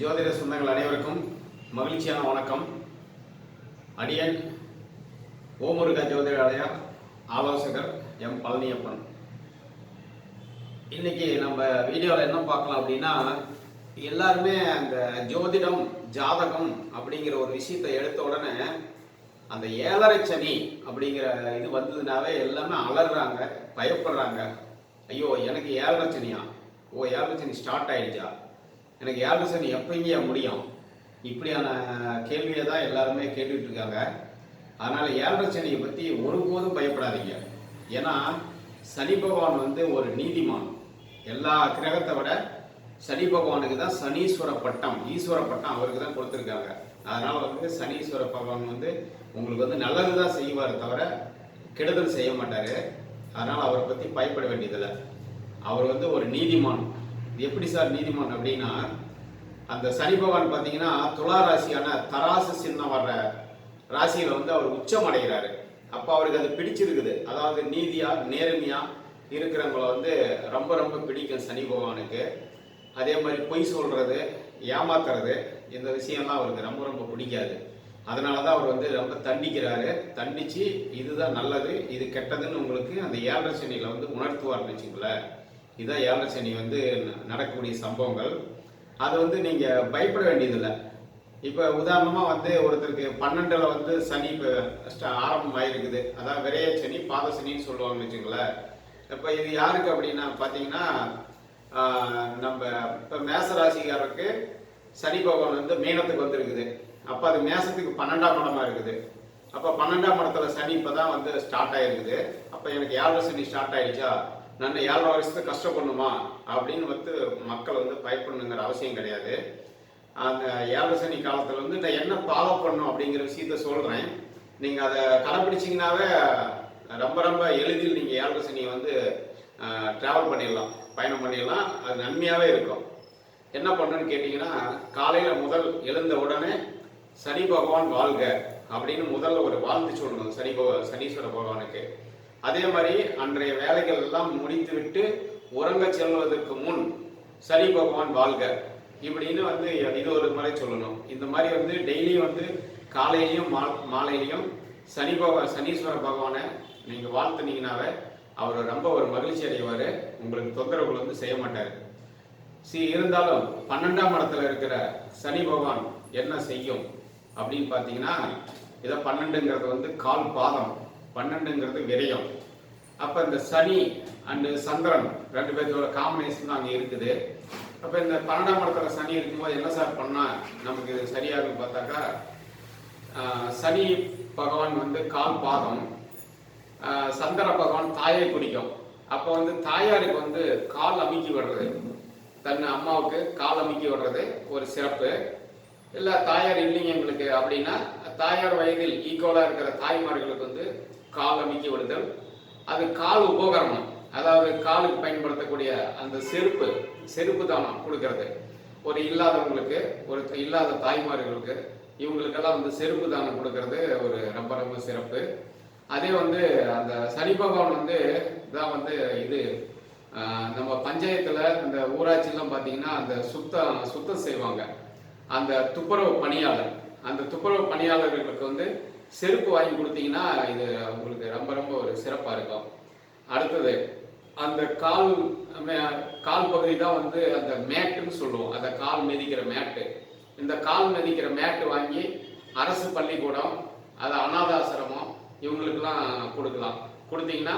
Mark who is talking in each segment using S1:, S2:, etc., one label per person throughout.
S1: ஜோதிட சொந்தங்கள் அனைவருக்கும் மகிழ்ச்சியான வணக்கம். அடியன் ஓமுருகா ஜோதிடாலய ஆலோசகர் எம் பழனியப்பன். இன்னைக்கு நம்ம வீடியோவில் என்ன பார்க்கலாம் அப்படின்னா எல்லாருமே அந்த ஜோதிடம் ஜாதகம் அப்படிங்கிற ஒரு விஷயத்தை எடுத்த உடனே அந்த ஏழரை சனி அப்படிங்கிற இது வந்ததுனாவே எல்லாமே அலறாங்க பயப்படுறாங்க. ஐயோ எனக்கு ஏழரை சனியா? ஓ ஏழரை சனி ஸ்டார்ட் ஆயிடுச்சா? எனக்கு ஏழரை சனி எப்பங்க முடியும். இப்படியான கேள்வியை தான் எல்லாருமே கேட்டுக்கிட்டு இருக்காங்க. அதனால் ஏழரை சனியை பற்றி ஒருபோதும் பயப்படாதீங்க. ஏன்னா சனி பகவான் வந்து ஒரு நீதிமான். எல்லா கிரகத்தை விட சனி பகவானுக்கு தான் சனீஸ்வர பட்டம் ஈஸ்வர பட்டம் அவருக்கு தான் கொடுத்துருக்காங்க. அதனால் வந்து சனீஸ்வர பகவான் வந்து உங்களுக்கு வந்து நல்லது தான் செய்வார் தவிர கெடுதல் செய்ய மாட்டார். அதனால் அவரை பற்றி பயப்பட வேண்டியதில்லை. அவர் வந்து ஒரு நீதிமான். இது எப்படி சார் நீதிமான் அப்படின்னா அந்த சனி பகவான் பார்த்தீங்கன்னா துலா ராசியான தராசு சின்னம் வர்ற ராசியில் வந்து அவர் உச்சம் அடைகிறாரு. அப்போ அவருக்கு அது பிடிச்சிருக்குது. அதாவது நீதியாக நேர்மையாக இருக்கிறவங்கள வந்து ரொம்ப ரொம்ப பிடிக்கும் சனி பகவானுக்கு. அதே மாதிரி பொய் சொல்கிறது ஏமாத்துறது இந்த விஷயம்லாம் அவருக்கு ரொம்ப ரொம்ப பிடிக்காது. அதனால தான் அவர் வந்து ரொம்ப தண்டிக்கிறாரு. தண்டிச்சு இதுதான் நல்லது இது கெட்டதுன்னு உங்களுக்கு அந்த ஏழரை சனியில் வந்து உணர்த்துவார்னு வச்சுங்களேன் இதுதான் ஏழரை சனி வந்து நடக்கக்கூடிய சம்பவங்கள். அது வந்து நீங்கள் பயப்பட வேண்டியதில்லை. இப்போ உதாரணமாக வந்து ஒருத்தருக்கு பன்னெண்டில் வந்து சனி இப்போ ஆரம்பம் ஆகிருக்குது அதாவது விரைய சனி பாத சனின்னு சொல்லுவாங்கன்னு வச்சுங்களேன் இப்போ இது யாருக்கு அப்படின்னா பார்த்தீங்கன்னா நம்ம இப்போ மேசராசிக்காரருக்கு சனி பகவான் வந்து மீனத்துக்கு வந்திருக்குது. அப்போ அது மேசத்துக்கு பன்னெண்டாம் இடமா இருக்குது. அப்போ பன்னெண்டாம் இடத்துல சனி இப்போ தான் வந்து ஸ்டார்ட் ஆயிருக்குது. அப்போ எனக்கு ஏழரை சனி ஸ்டார்ட் ஆயிடுச்சா? நான் ஏழரை வருஷத்துக்கு கஷ்டப்படணுமா? அப்படின்னு வந்து மக்கள் வந்து பயப்படணுங்கிற அவசியம் கிடையாது. அந்த ஏழரை சனி காலத்தில் வந்து நான் என்ன ஃபாலோ பண்ணும் அப்படிங்கிற விஷயத்த சொல்கிறேன் நீங்கள் அதை கடைப்பிடிச்சிங்கனாவே ரொம்ப ரொம்ப எளிதில் நீங்கள் ஏழரை சனியை வந்து ட்ராவல் பண்ணிடலாம் பயணம் பண்ணிடலாம். அது நன்மையாகவே இருக்கும். என்ன பண்ணுன்னு கேட்டிங்கன்னா காலையில் முதல் எழுந்த உடனே சனி பகவான் வாழ்க அப்படின்னு முதல்ல ஒரு வாழ்த்து சொல்லணும் சனி பக சனீஸ்வர பகவானுக்கு. அதே மாதிரி அன்றைய வேலைகள் எல்லாம் முடித்துவிட்டு உறங்க செல்வதற்கு முன் சனி பகவான் வாழ்க. இப்படின்னு வந்து இது ஒரு முறை சொல்லணும். இந்த மாதிரி வந்து டெய்லியும் வந்து காலையிலையும் மா மாலையிலையும் சனி பகவான் சனீஸ்வர பகவானை நீங்கள் வாழ்த்துனீங்கனாவே அவர் ரொம்ப ஒரு மகிழ்ச்சி அடைவார். உங்களுக்கு தொந்தரவுகள் வந்து செய்ய மாட்டார். சி இருந்தாலும் பன்னெண்டாம் இடத்துல இருக்கிற சனி பகவான் என்ன செய்யும்? அப்படின்னு பார்த்தீங்கன்னா இதை பன்னெண்டுங்கிறது வந்து கால் பாதம் பன்னெண்டுங்கிறது விரயம். அப்போ இந்த சனி அண்டு சந்திரன் ரெண்டு பேர்த்தோட காம்பினேஷன் தான் அங்கே இருக்குது. அப்போ இந்த பன்னெண்டாம் இடத்துல சனி இருக்கும்போது என்ன சார் பண்ணால் நமக்கு இது சரியாகும் பார்த்தாக்கா சனி பகவான் வந்து கால் பாதம் சந்திர பகவான் தாயை குடிக்கும் அப்போ வந்து தாயாருக்கு வந்து கால் அமுக்கி விடுறது. தன் அம்மாவுக்கு கால் அமுக்கி விடுறது ஒரு சிறப்பு. இல்லை தாயார் இல்லைங்க எங்களுக்கு அப்படின்னா தாயார் வயதில் ஈக்குவலாக இருக்கிற தாய்மார்களுக்கு வந்து கால் அமைக்கி விடுதல் அது கால் உபகரணம். அதாவது காலுக்கு பயன்படுத்தக்கூடிய அந்த செருப்பு செருப்பு தானம் கொடுக்கறது. ஒரு இல்லாதவங்களுக்கு ஒரு இல்லாத தாய்மார்களுக்கு இவங்களுக்கெல்லாம் வந்து செருப்பு தானம் கொடுக்கறது ஒரு ரொம்ப ரொம்ப சிறப்பு. அதே வந்து அந்த சனி பகவான் வந்து தான் வந்து இது நம்ம பஞ்சாயத்தில் இந்த ஊராட்சிலாம் பார்த்தீங்கன்னா அந்த சுத்தம் சுத்தம் செய்வாங்க. அந்த துப்புரவு பணியாளர் அந்த துப்புரவு பணியாளர்களுக்கு வந்து செருப்பு வாங்கி கொடுத்தீங்கன்னா இது உங்களுக்கு ரொம்ப ரொம்ப ஒரு சிறப்பாக இருக்கும். அடுத்தது அந்த கால் மே- கால் பகுதி தான் வந்து அந்த மேட்டுன்னு சொல்லுவோம். அந்த கால் மிதிக்கிற மேட்டு. இந்த கால் மிதிக்கிற மேட்டு வாங்கி அரசு பள்ளிக்கூடம் அது அனாதாசிரமம் இவங்களுக்கெல்லாம் கொடுக்கலாம். கொடுத்தீங்கன்னா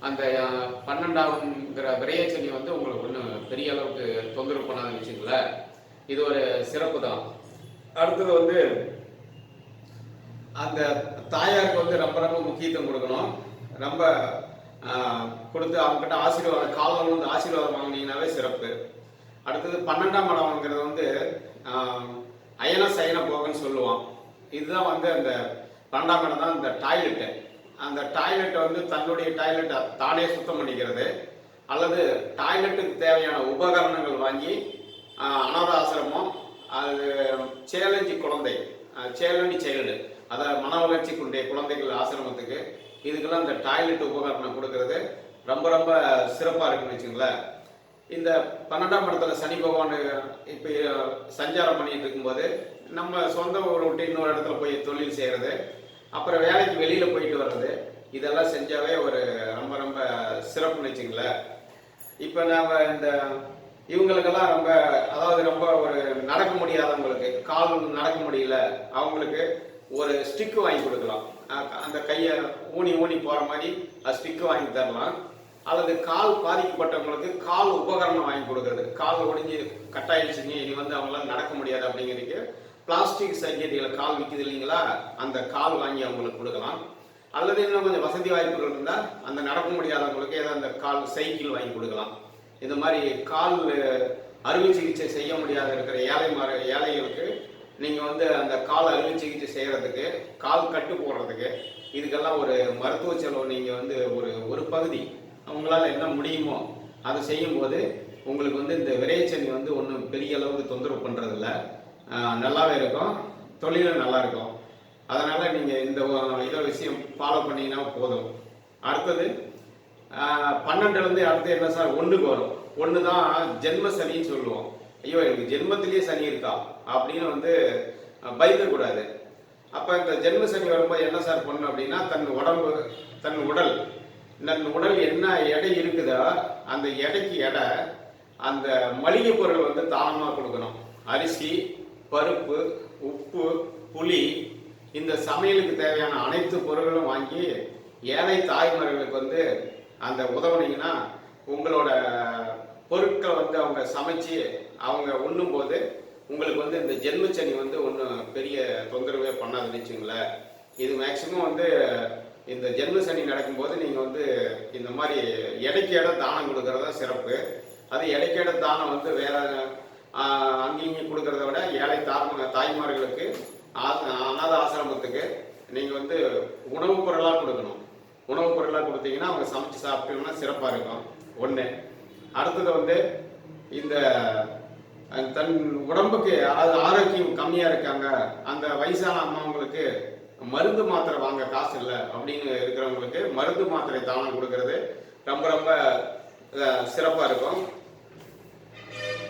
S1: அந்த பன்னெண்டாவதுங்கிற விரையச்சனி வந்து உங்களுக்கு ஒன்றும் பெரிய அளவுக்கு தொந்தரவு பண்ணாதுன்னு வச்சுங்களேன் இது ஒரு சிறப்பு தான். அடுத்தது வந்து அந்த தாயாருக்கு வந்து ரொம்ப ரொம்ப முக்கியத்துவம் கொடுக்கணும். ரொம்ப கொடுத்து அவங்ககிட்ட ஆசீர்வாதம் காலம் வந்து ஆசீர்வாதம் வாங்கினீங்கனாவே சிறப்பு. அடுத்தது பன்னெண்டாம் இடம்ங்கிறது வந்து அயன சயன போகன்னு சொல்லுவான். இதுதான் வந்து அந்த பன்னெண்டாம் இடம் தான் இந்த டாய்லெட்டு. அந்த டாய்லெட்டை வந்து தன்னுடைய டாய்லெட்டை தானே சுத்தம் பண்ணிக்கிறது. அல்லது டாய்லெட்டுக்கு தேவையான உபகரணங்கள் வாங்கி அனாத ஆசிரமம் அது சேலஞ்சு குழந்தை. சேலஞ்சி சைல்டு அதாவது மன வளர்ச்சி கொண்டைய குழந்தைகள் ஆசிரமத்துக்கு. இதுக்கெல்லாம் இந்த டாய்லெட் உபகரணம் கொடுக்கறது ரொம்ப ரொம்ப சிறப்பாக இருக்குன்னு வச்சுங்களேன். இந்த பன்னெண்டாம் இடத்துல சனி பகவான் இப்போ சஞ்சாரம் பண்ணிட்டு இருக்கும்போது நம்ம சொந்த ஊரை விட்டு இன்னொரு இடத்துல போய் தொழில் செய்கிறது அப்புறம் வேலைக்கு வெளியில் போயிட்டு வர்றது இதெல்லாம் செஞ்சாவே ஒரு ரொம்ப ரொம்ப சிறப்புன்னு வச்சுங்களேன். இப்போ நாம் இந்த இவங்களுக்கெல்லாம் ரொம்ப அதாவது ரொம்ப ஒரு நடக்க முடியாதவங்களுக்கு கால் நடக்க முடியல அவங்களுக்கு ஒரு ஸ்டிக்கு வாங்கி கொடுக்கலாம். அந்த கையை ஊனி ஊனி போகிற மாதிரி ஸ்டிக்கு வாங்கி தரலாம். அல்லது கால் பாதிக்கப்பட்டவங்களுக்கு கால் உபகரணம் வாங்கி கொடுக்கறது. கால் ஒடிஞ்சு கட்டாயிடுச்சுங்க இனி வந்து அவங்களால நடக்க முடியாது அப்படிங்கிறதுக்கு பிளாஸ்டிக் சர்ஜரியில் கால் விற்கிது இல்லைங்களா? அந்த கால் வாங்கி அவங்களுக்கு கொடுக்கலாம். அல்லது இன்னும் கொஞ்சம் வசதி வாய்ப்புகள் இருந்தால் அந்த நடக்க முடியாதவங்களுக்கு ஏதோ அந்த கால் சைக்கிள் வாங்கி கொடுக்கலாம். இந்த மாதிரி கால் அறுவை சிகிச்சை செய்ய முடியாத இருக்கிற ஏழை மாற ஏழைகளுக்கு நீங்கள் வந்து அந்த கால் அறுவை சிகிச்சை செய்கிறதுக்கு கால் கட்டு போடுறதுக்கு இதுக்கெல்லாம் ஒரு மருத்துவ செலவு நீங்கள் வந்து ஒரு ஒரு பகுதி. அவங்களால் என்ன முடியுமோ அதை செய்யும்போது உங்களுக்கு வந்து இந்த விரைச்சனி வந்து ஒன்றும் பெரிய அளவுக்கு தொந்தரவு பண்ணுறதில்ல நல்லாவே இருக்கும். தொழிலும் நல்லா இருக்கும். அதனால் நீங்கள் இந்த இதை விஷயம் ஃபாலோ பண்ணீங்கன்னா போதும். அடுத்தது பன்னெண்டுலேருந்து அடுத்து என்ன சார்? ஒன்றுக்கு வரும். ஒன்று தான் ஜென்ம சனின்னு சொல்லுவோம். ஐயோ எனக்கு ஜென்மத்திலேயே சனி இருக்கா? அப்படின்னு வந்து பயந்துக்கூடாது. அப்போ இந்த ஜென்ம சனி வரும்போது என்ன சார் பண்ணணும் அப்படின்னா தன் உடம்பு தன் உடல் தன் உடல் என்ன எடை இருக்குதோ அந்த எடைக்கு எடை அந்த மளிகை பொருள் வந்து தானமாக கொடுக்கணும். அரிசி பருப்பு உப்பு புளி இந்த சமையலுக்கு தேவையான அனைத்து பொருட்களும் வாங்கி ஏழை தாய்மார்களுக்கு வந்து அந்த உதவுனீங்கன்னா உங்களோட பொருட்களை வந்து அவங்க சமைச்சு அவங்க உண்ணும்போது உங்களுக்கு வந்து இந்த ஜென்மச்சனி வந்து ஒன்றும் பெரிய தொந்தரவே பண்ணாதுன்னு வச்சுங்களேன். இது மேக்சிமம் வந்து இந்த ஜென்ம சனி நடக்கும்போது நீங்கள் வந்து இந்த மாதிரி எடைக்கு எடை தானம் கொடுக்கறதா சிறப்பு. அது இடைக்கு எடை தானம் வந்து வேற அங்கேயும் இங்கேயும் கொடுக்கறத விட ஏழை தாய் தாய்மார்களுக்கு ஆ- அனாத ஆசிரமத்துக்கு நீங்கள் வந்து உணவுப் பொருளாக கொடுக்கணும். உணவுப் பொருளாக கொடுத்தீங்கன்னா அவங்க சமைச்சு சாப்பிட்டோம்னா சிறப்பாக இருக்கும். ஒன்று அடுத்தது வந்து இந்த தன் உடம்புக்கு அதாவது ஆரோக்கியம் கம்மியாக இருக்காங்க. அந்த வயசான அம்மாவங்களுக்கு மருந்து மாத்திரை வாங்க காசு இல்லை அப்படின்னு இருக்கிறவங்களுக்கு மருந்து மாத்திரை தானம் கொடுக்கறது ரொம்ப ரொம்ப சிறப்பாக இருக்கும்.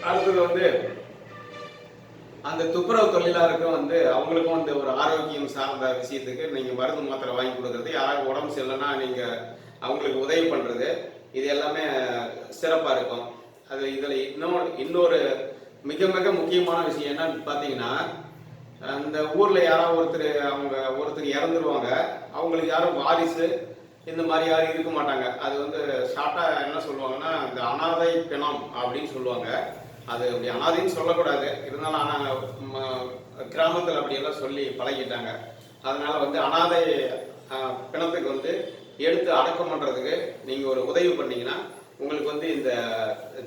S1: அடுத்தது வந்து அந்த துப்புரவு தொழிலாளருக்கும் வந்து அவங்களுக்கும் வந்து ஒரு ஆரோக்கியம் சார்ந்த விஷயத்துக்கு நீங்கள் மருந்து மாத்திரை வாங்கி கொடுக்குறது யாராவது உடம்பு சரியில்லைன்னா நீங்கள் அவங்களுக்கு உதவி பண்ணுறது இது எல்லாமே சிறப்பாக இருக்கும். அது இதில் இன்னொரு இன்னொரு மிக மிக முக்கியமான விஷயம் என்னன்னு பார்த்தீங்கன்னா அந்த ஊரில் யாராவது ஒருத்தர் அவங்க ஒருத்தர் இறந்துருவாங்க அவங்களுக்கு யாரும் வாரிசு இந்த மாதிரி யாரும் இருக்க மாட்டாங்க. அது வந்து ஷார்ட்டாக என்ன சொல்லுவாங்கன்னா இந்த அனாதை பிணம் அப்படின்னு சொல்லுவாங்க. அது அப்படி அனாதைன்னு சொல்லக்கூடாது. இருந்தாலும் ஆனால் கிராமத்தில் அப்படியெல்லாம் சொல்லி பழகிட்டாங்க. அதனால வந்து அனாதை பிணத்துக்கு வந்து எடுத்து அடக்கம் பண்ணுறதுக்கு நீங்கள் ஒரு உதவி பண்ணீங்கன்னா உங்களுக்கு வந்து இந்த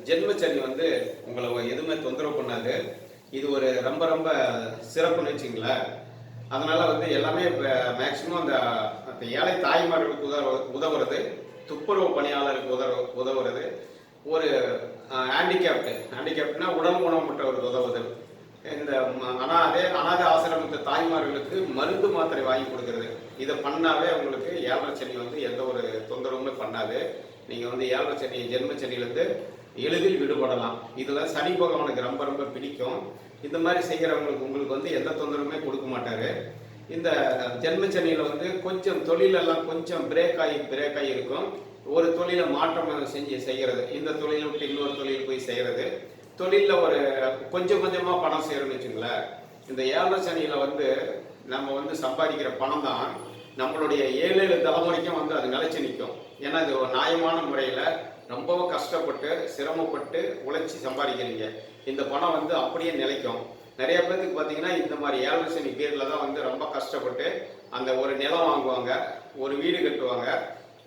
S1: ஜென்மச்சனி வந்து உங்களை எதுவுமே தொந்தரவு பண்ணாது. இது ஒரு ரொம்ப ரொம்ப சிறப்புன்னு வச்சுங்களேன் அதனால வந்து எல்லாமே மேக்சிமம் அந்த அந்த ஏழை தாய்மார்களுக்கு உதவ உதவுறது துப்புரவு பணியாளருக்கு உதவ உதவுறது ஒரு ஹேண்டிகேப்டு ஹேண்டிகேப்ட்னா உடல் ஊனமுற்றவருக்கு உதவுதல் இந்த ம- அனாதை அனாதை ஆசிரமத்து தாய்மார்களுக்கு மருந்து மாத்திரை வாங்கி கொடுக்கறது. இதை பண்ணாவே உங்களுக்கு ஏழரை சனி வந்து எந்த ஒரு தொந்தரவுமே பண்ணாது. நீங்கள் வந்து ஏழரை சனி ஜென்ம சனியிலேருந்து எளிதில் விடுபடலாம். இதில் சனி பகவானுக்கு ரொம்ப ரொம்ப பிடிக்கும். இந்த மாதிரி செய்கிறவங்களுக்கு உங்களுக்கு வந்து எந்த தொந்தரவுமே கொடுக்க மாட்டார். இந்த ஜென்ம சனியில் வந்து கொஞ்சம் தொழிலெல்லாம் கொஞ்சம் பிரேக் ஆகி பிரேக் ஆகி இருக்கும். ஒரு தொழிலை மாற்றம் செஞ்சு செய்கிறது. இந்த தொழிலை விட்டு இன்னொரு தொழில் போய் செய்கிறது. தொழிலில் ஒரு கொஞ்சம் கொஞ்சமாக பணம் சேரும்னு வச்சுங்களேன். இந்த ஏழரை சனியில் வந்து நம்ம வந்து சம்பாதிக்கிற பணம் தான் நம்மளுடைய ஏழு ஏழு தலைமுறைக்கும் வந்து அது நிலைச்சு நிற்கும். ஏன்னா இது ஒரு நியாயமான முறையில் ரொம்பவும் கஷ்டப்பட்டு சிரமப்பட்டு உழைச்சி சம்பாதிக்கிறீங்க. இந்த பணம் வந்து அப்படியே நிலைக்கும். நிறைய பேருக்கு பார்த்தீங்கன்னா இந்த மாதிரி ஏழரை சனி பேரில் தான் வந்து ரொம்ப கஷ்டப்பட்டு அந்த ஒரு நிலம் வாங்குவாங்க ஒரு வீடு கட்டுவாங்க.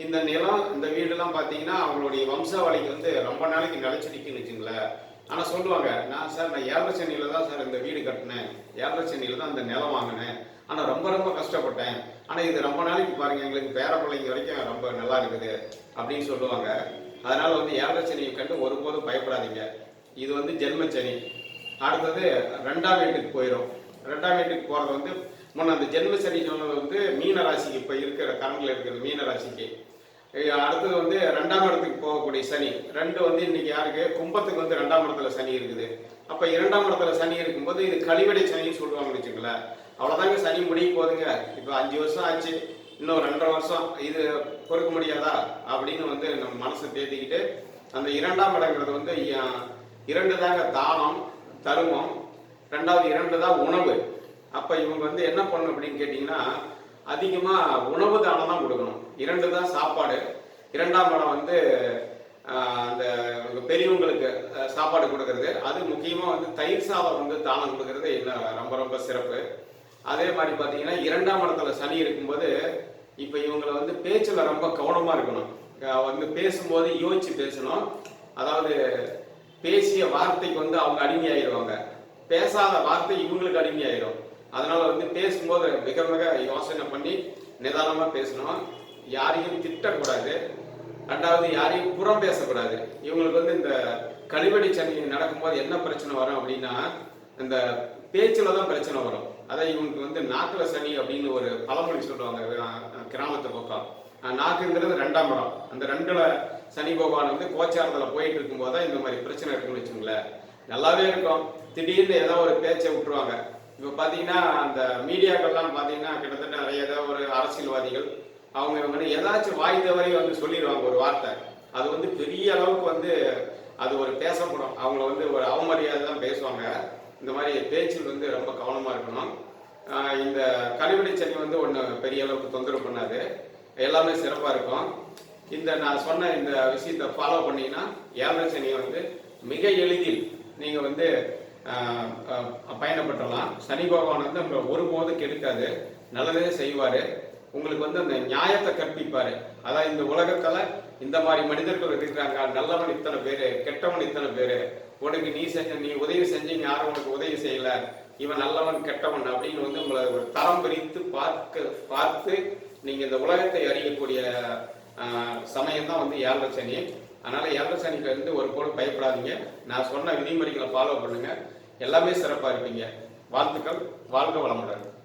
S1: இந்த நிலம் இந்த வீடெல்லாம் பார்த்தீங்கன்னா அவங்களுடைய வம்சாவளிக்கு வந்து ரொம்ப நாளைக்கு நிலச்சி நிற்குன்னு வச்சுங்களேன். ஆனால் சொல்லுவாங்க நான் சார் நான் ஏழரை சென்னையில் தான் சார் இந்த வீடு கட்டினேன். ஏழரை சென்னையில் தான் இந்த நிலம் வாங்கினேன். ஆனால் ரொம்ப ரொம்ப கஷ்டப்பட்டேன். ஆனால் இது ரொம்ப நாளைக்கு பாருங்க எங்களுக்கு பேர பிள்ளைங்க வரைக்கும் ரொம்ப நல்லா இருக்குது அப்படின்னு சொல்லுவாங்க. அதனால் வந்து ஏழரை சனியை கண்டு ஒருபோதும் பயப்படாதீங்க. இது வந்து ஜென்மச்சனி அடுத்தது ரெண்டாம் வீட்டுக்கு போயிடும் ரெண்டாம் வீட்டுக்கு போகிறது வந்து முன்ன அந்த ஜென்ம சனி சொன்னது வந்து மீன ராசிக்கு இப்போ இருக்கிற கரண்டில் இருக்கிற மீன ராசிக்கு அடுத்தது வந்து ரெண்டாம் இடத்துக்கு போகக்கூடிய சனி. ரெண்டு வந்து இன்னைக்கு யாருக்கு? கும்பத்துக்கு வந்து ரெண்டாம் இடத்துல சனி இருக்குது. அப்ப இரண்டாம் இடத்துல சனி இருக்கும்போது இது கழிவடை சனின்னு சொல்லுவாங்கன்னு வச்சுங்களேன் அவ்வளவுதாங்க சனி முடிய போகுதுங்க. இப்போ அஞ்சு வருஷம் ஆச்சு. இன்னும் ரெண்டரை வருஷம் இது பொறுக்க முடியாதா? அப்படின்னு வந்து நம்ம மனசை தேத்திக்கிட்டு அந்த இரண்டாம் இடங்கிறது வந்து இரண்டு தாங்க தானம் தருமம். ரெண்டாவது இரண்டு தான் உணவு. அப்ப இவங்க வந்து என்ன பண்ணணும் அப்படின்னு கேட்டீங்கன்னா அதிகமாக உணவு தானம் தான் கொடுக்கணும். இரண்டு தான் சாப்பாடு. இரண்டாம் இடம் வந்து அந்த பெரியவங்களுக்கு சாப்பாடு கொடுக்கறது. அது முக்கியமாக வந்து தயிர் சாதம் வந்து தானம் கொடுக்கறது என்ன ரொம்ப ரொம்ப சிறப்பு. அதே மாதிரி பார்த்தீங்கன்னா இரண்டாம் இடத்துல சனி இருக்கும்போது இப்போ இவங்களை வந்து பேச்சில் ரொம்ப கவனமாக இருக்கணும். வந்து பேசும்போது யோசிச்சு பேசணும். அதாவது பேசிய வார்த்தைக்கு வந்து அவங்க அடிமையாயிருவாங்க. பேசாத வார்த்தை இவங்களுக்கு அடிமையாயிரும். அதனால வந்து பேசும்போது மிக மிக யோசனை பண்ணி நிதானமாக பேசணும். யாரையும் திட்டக்கூடாது. ரெண்டாவது யாரையும் புறம் பேசக்கூடாது. இவங்களுக்கு வந்து இந்த கழிவடி சனி நடக்கும்போது என்ன பிரச்சனை வரும் அப்படின்னா இந்த பேச்சில் தான் பிரச்சனை வரும். அதான் இவங்களுக்கு வந்து நாக்கில் சனி அப்படின்னு ஒரு பழமொழி சொல்லுவாங்க கிராமத்து பக்கம். நாக்குங்கிறது ரெண்டாம் இடம். அந்த ரெண்டுல சனி பகவான் வந்து கோச்சாரத்தில் போயிட்டு இருக்கும்போது தான் இந்த மாதிரி பிரச்சனை இருக்குன்னு வச்சுங்களேன். நல்லாவே இருக்கும். திடீர்னு ஏதோ ஒரு பேச்சை விட்டுருவாங்க. இப்போ பார்த்தீங்கன்னா அந்த மீடியாக்கள்லாம் பார்த்தீங்கன்னா கிட்டத்தட்ட நிறைய ஏதாவது ஒரு அரசியல்வாதிகள் அவங்க வந்து ஏதாச்சும் வாய் தவறி வந்து சொல்லிடுவாங்க ஒரு வார்த்தை. அது வந்து பெரிய அளவுக்கு வந்து அது ஒரு பேசப்படும். அவங்கள வந்து ஒரு அவமரியாதை தான் பேசுவாங்க. இந்த மாதிரி பேச்சில் வந்து ரொம்ப கவனமாக இருக்கணும். இந்த கழிவுடை சனி வந்து ஒன்று பெரிய அளவுக்கு தொந்தரவு பண்ணாது. எல்லாமே சிறப்பாக இருக்கும். இந்த நான் சொன்ன இந்த விஷயத்தை ஃபாலோ பண்ணிங்கன்னா ஏழரை சனியை வந்து மிக எளிதில் நீங்கள் வந்து பயணப்பட்டலாம் சனி பகவான் வந்து நம்மளை ஒருபோது கெடுக்காது. நல்லதே செய்வார். உங்களுக்கு வந்து அந்த நியாயத்தை கற்பிப்பார். அதான் இந்த உலகத்தில் இந்த மாதிரி மனிதர்கள் இருக்கிறாங்க. நல்லவன் இத்தனை பேர் கெட்டவன் இத்தனை பேர். உனக்கு நீ செஞ்ச நீ உதவி செஞ்சீங்க யாரும் உனக்கு உதவி செய்யல. இவன் நல்லவன் கெட்டவன் அப்படின்னு வந்து உங்களை ஒரு தரம் பிரித்து பார்க்க பார்த்து நீங்கள் இந்த உலகத்தை அறியக்கூடிய சமயம் தான் வந்து ஏழரை சனி. அதனால் ஏழரை சனிக்கு வந்து ஒரு போல பயப்படாதீங்க. நான் சொன்ன விதிமுறைகளை ஃபாலோ பண்ணுங்கள் எல்லாமே சிறப்பாக இருப்பீங்க வாழ்த்துக்கள். வாழ்க வளமுடன்.